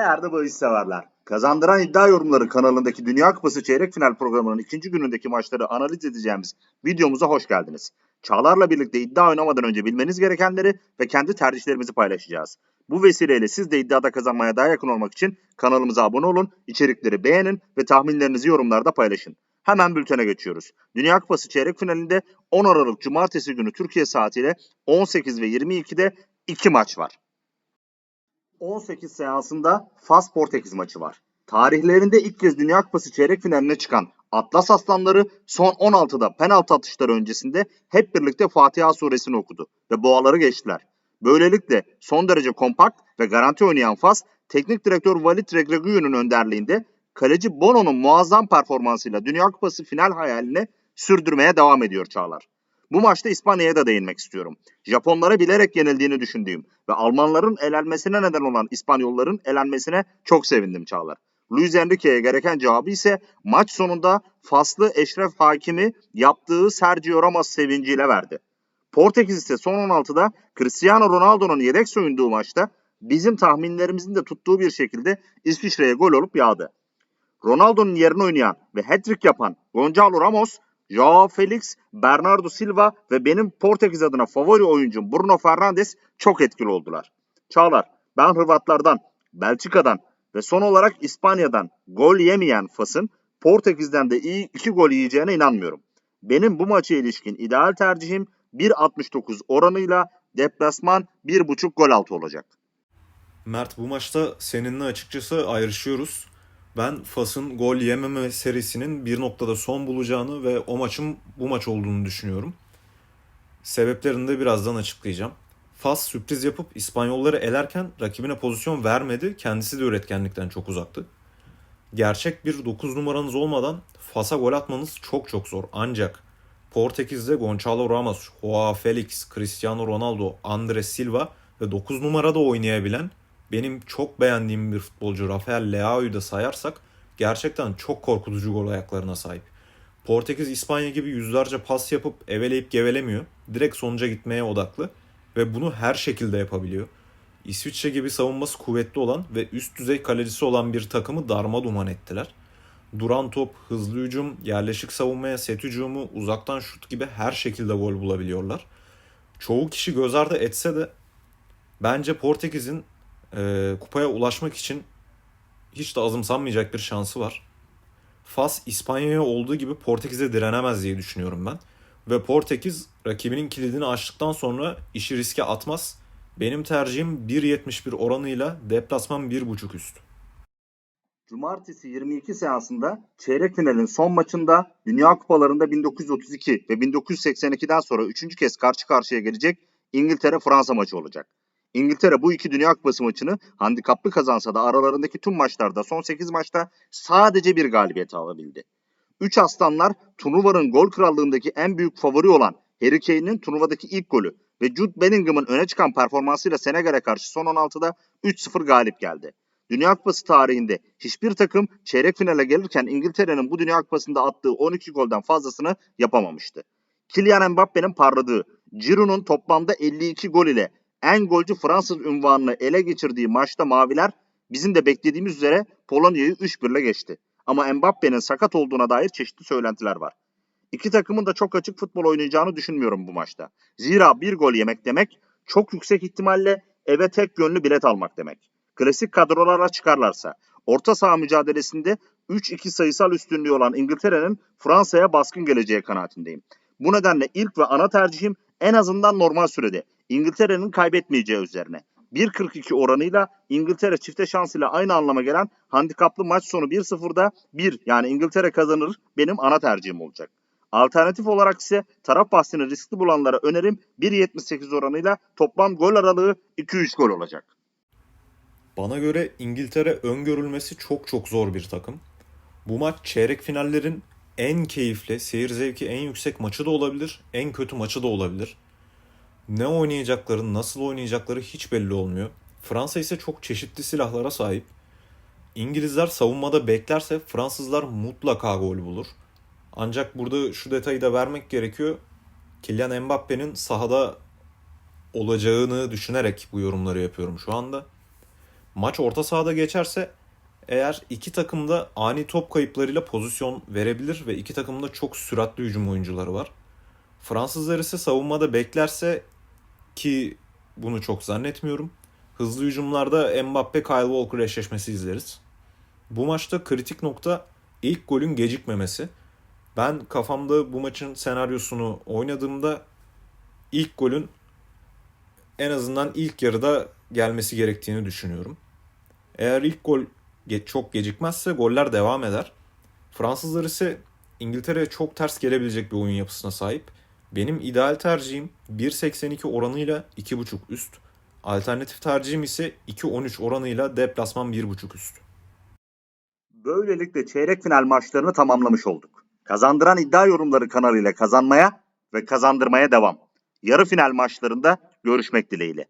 Değerli bahis severler. Kazandıran iddia yorumları kanalındaki Dünya Kupası çeyrek final programının ikinci günündeki maçları analiz edeceğimiz videomuza hoş geldiniz. Çağlar'la birlikte iddia oynamadan önce bilmeniz gerekenleri ve kendi tercihlerimizi paylaşacağız. Bu vesileyle siz de iddiada kazanmaya daha yakın olmak için kanalımıza abone olun, içerikleri beğenin ve tahminlerinizi yorumlarda paylaşın. Hemen bültene geçiyoruz. Dünya Kupası çeyrek finalinde 10 Aralık Cumartesi günü Türkiye saatiyle 18 ve 22'de iki maç var. 18 seansında Fas Portekiz maçı var. Tarihlerinde ilk kez Dünya Kupası çeyrek finaline çıkan Atlas Aslanları son 16'da penaltı atışları öncesinde hep birlikte Fatiha suresini okudu ve boğaları geçtiler. Böylelikle son derece kompakt ve garanti oynayan Fas, teknik direktör Valit Regreguyu'nun önderliğinde kaleci Bono'nun muazzam performansıyla Dünya Kupası final hayalini sürdürmeye devam ediyor Çağlar. Bu maçta İspanya'ya da değinmek istiyorum. Japonlara bilerek yenildiğini düşündüğüm ve Almanların elenmesine neden olan İspanyolların elenmesine çok sevindim Çağlar. Luis Enrique'ye gereken cevabı ise maç sonunda faslı Eşref Hakimi yaptığı Sergio Ramos sevinciyle verdi. Portekiz ise son 16'da Cristiano Ronaldo'nun yedek soyunduğu maçta bizim tahminlerimizin de tuttuğu bir şekilde İsviçre'ye gol olup yağdı. Ronaldo'nun yerine oynayan ve hat-trick yapan Gonçalo Ramos, Joao Felix, Bernardo Silva ve benim Portekiz adına favori oyuncum Bruno Fernandes çok etkili oldular. Çağlar, ben Hırvatlardan, Belçika'dan ve son olarak İspanya'dan gol yemeyen Fas'ın Portekiz'den de iyi iki gol yiyeceğine inanmıyorum. Benim bu maça ilişkin ideal tercihim 1.69 oranıyla deplasman 1.5 gol altı olacak. Mert bu maçta seninle açıkçası ayrışıyoruz. Ben Fas'ın gol yememe serisinin bir noktada son bulacağını ve o maçın bu maç olduğunu düşünüyorum. Sebeplerini de birazdan açıklayacağım. Fas sürpriz yapıp İspanyolları elerken rakibine pozisyon vermedi. Kendisi de üretkenlikten çok uzaktı. Gerçek bir 9 numaranız olmadan Fas'a gol atmanız çok çok zor. Ancak Portekiz'de Gonçalo Ramos, Joao Felix, Cristiano Ronaldo, Andres Silva ve 9 numarada oynayabilen benim çok beğendiğim bir futbolcu Rafael Leao'yu da sayarsak gerçekten çok korkutucu gol ayaklarına sahip. Portekiz İspanya gibi yüzlerce pas yapıp eveleyip gevelemiyor. Direkt sonuca gitmeye odaklı ve bunu her şekilde yapabiliyor. İsviçre gibi savunması kuvvetli olan ve üst düzey kalecisi olan bir takımı darma duman ettiler. Duran top, hızlı hücum, yerleşik savunmaya set hücumu, uzaktan şut gibi her şekilde gol bulabiliyorlar. Çoğu kişi göz ardı etse de bence Portekiz'in e, kupaya ulaşmak için hiç de azımsanmayacak bir şansı var. Fas İspanya'ya olduğu gibi Portekiz'e direnemez diye düşünüyorum ben. Ve Portekiz rakibinin kilidini açtıktan sonra işi riske atmaz. Benim tercihim 1.71 oranıyla deplasman 1.5 üst. Cumartesi 22 seansında çeyrek finalin son maçında Dünya Kupalarında 1932 ve 1982'den sonra üçüncü kez karşı karşıya gelecek İngiltere-Fransa maçı olacak. İngiltere bu iki Dünya Kupası maçını handikaplı kazansa da aralarındaki tüm maçlarda son 8 maçta sadece bir galibiyet alabildi. 3 aslanlar turnuvanın gol krallığındaki en büyük favori olan Harry Kane'in turnuvadaki ilk golü ve Jude Bellingham'ın öne çıkan performansıyla Senegal'e karşı son 16'da 3-0 galip geldi. Dünya Kupası tarihinde hiçbir takım çeyrek finale gelirken İngiltere'nin bu Dünya Kupası'nda attığı 12 golden fazlasını yapamamıştı. Kylian Mbappe'nin parladığı, Giroud'un toplamda 52 gol ile en golcü Fransız unvanını ele geçirdiği maçta Maviler bizim de beklediğimiz üzere Polonya'yı 3-1 ile geçti. Ama Mbappe'nin sakat olduğuna dair çeşitli söylentiler var. İki takımın da çok açık futbol oynayacağını düşünmüyorum bu maçta. Zira bir gol yemek demek çok yüksek ihtimalle eve tek yönlü bilet almak demek. Klasik kadrolara çıkarlarsa orta saha mücadelesinde 3-2 sayısal üstünlüğü olan İngiltere'nin Fransa'ya baskın geleceği kanaatindeyim. Bu nedenle ilk ve ana tercihim en azından normal sürede İngiltere'nin kaybetmeyeceği üzerine. 1.42 oranıyla İngiltere çifte şansıyla aynı anlama gelen handikaplı maç sonu 1-0'da 1 yani İngiltere kazanır benim ana tercihim olacak. Alternatif olarak ise taraf bahsini riskli bulanlara önerim 1.78 oranıyla toplam gol aralığı 2-3 gol olacak. Bana göre İngiltere öngörülmesi çok çok zor bir takım. Bu maç çeyrek finallerin en keyifli, seyir zevki en yüksek maçı da olabilir, en kötü maçı da olabilir. Ne oynayacakları, nasıl oynayacakları hiç belli olmuyor. Fransa ise çok çeşitli silahlara sahip. İngilizler savunmada beklerse Fransızlar mutlaka gol bulur. Ancak burada şu detayı da vermek gerekiyor. Kylian Mbappe'nin sahada olacağını düşünerek bu yorumları yapıyorum şu anda. Maç orta sahada geçerse eğer iki takım da ani top kayıplarıyla pozisyon verebilir ve iki takım da çok süratli hücum oyuncuları var. Fransızlar ise savunmada beklerse ki bunu çok zannetmiyorum. Hızlı hücumlarda Mbappe Kyle Walker eşleşmesi izleriz. Bu maçta kritik nokta ilk golün gecikmemesi. Ben kafamda bu maçın senaryosunu oynadığımda ilk golün en azından ilk yarıda gelmesi gerektiğini düşünüyorum. Eğer ilk gol çok gecikmezse goller devam eder. Fransızlar ise İngiltere'ye çok ters gelebilecek bir oyun yapısına sahip. Benim ideal tercihim 1.82 oranıyla 2.5 üst. Alternatif tercihim ise 2.13 oranıyla deplasman 1.5 üst. Böylelikle çeyrek final maçlarını tamamlamış olduk. Kazandıran iddia yorumları kanalıyla kazanmaya ve kazandırmaya devam. Yarı final maçlarında görüşmek dileğiyle.